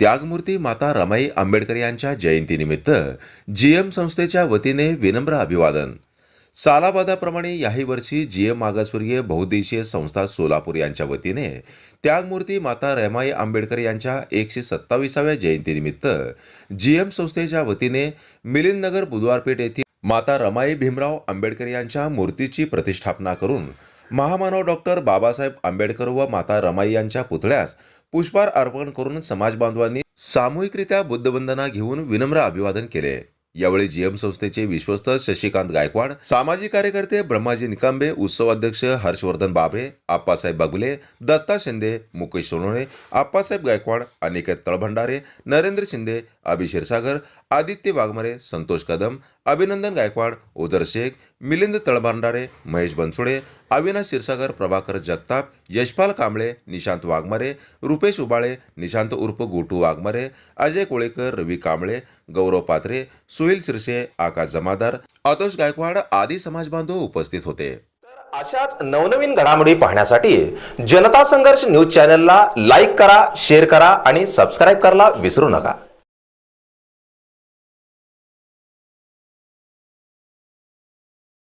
त्यागमूर्ती माता रमाई आंबेडकर यांच्या जयंतीनिमित्त जी एम संस्थेच्या वतीने विनम्र अभिवादन. सालाबादाप्रमाणे याही वर्षी जी एम मागासवर्गीय बहुद्देशीय संस्था सोलापूर यांच्या वतीने त्यागमूर्ती माता रमाई आंबेडकर यांच्या एकशे सत्तावीसाव्या जयंतीनिमित्त जी एम संस्थेच्या वतीने मिलिंदनगर बुधवारपेठ येथील माता रमाई भीमराव आंबेडकर यांच्या मूर्तीची प्रतिष्ठापना करून महामानव डॉक्टर बाबासाहेब आंबेडकर व माता रमाई यांच्या पुतळ्यास पुष्पार अर्पण करून समाज बांधवांनी सामूहिकरित्या बुद्धवंदना घेऊन विनम्र अभिवादन केले. यावेळी जीएम संस्थेचे विश्वस्त शशिकांत गायकवाड सामाजिक कार्यकर्ते ब्रह्माजी निकांबे उत्सव अध्यक्ष हर्षवर्धन बाबे आप्पासाहेब बागुले दत्ता शिंदे मुकेश सोनोळे आप्पासाहेब गायकवाड अनिकेत तळभंडारे नरेंद्र शिंदे अभि क्षीरसागर आदित्य वाघमारे संतोष कदम अभिनंदन गायकवाड ओझर शेख मिलिंद तळभांडारे महेश बनसुडे अविनाश क्षीरसागर प्रभाकर जगताप यशपाल कांबळे निशांत वाघमारे रुपेश उबाळे निशांत उर्फ गोटू वाघमारे अजय कोळेकर रवी कांबळे गौरव पात्रे सुनील शिरसे आकाश जमादार आतोष गायकवाड आदी समाज बांधव उपस्थित होते. अशाच नवनवीन घडामोडी पाहण्यासाठी जनता संघर्ष न्यूज चॅनलला लाईक करा शेअर करा आणि सबस्क्राईब करायला विसरू नका.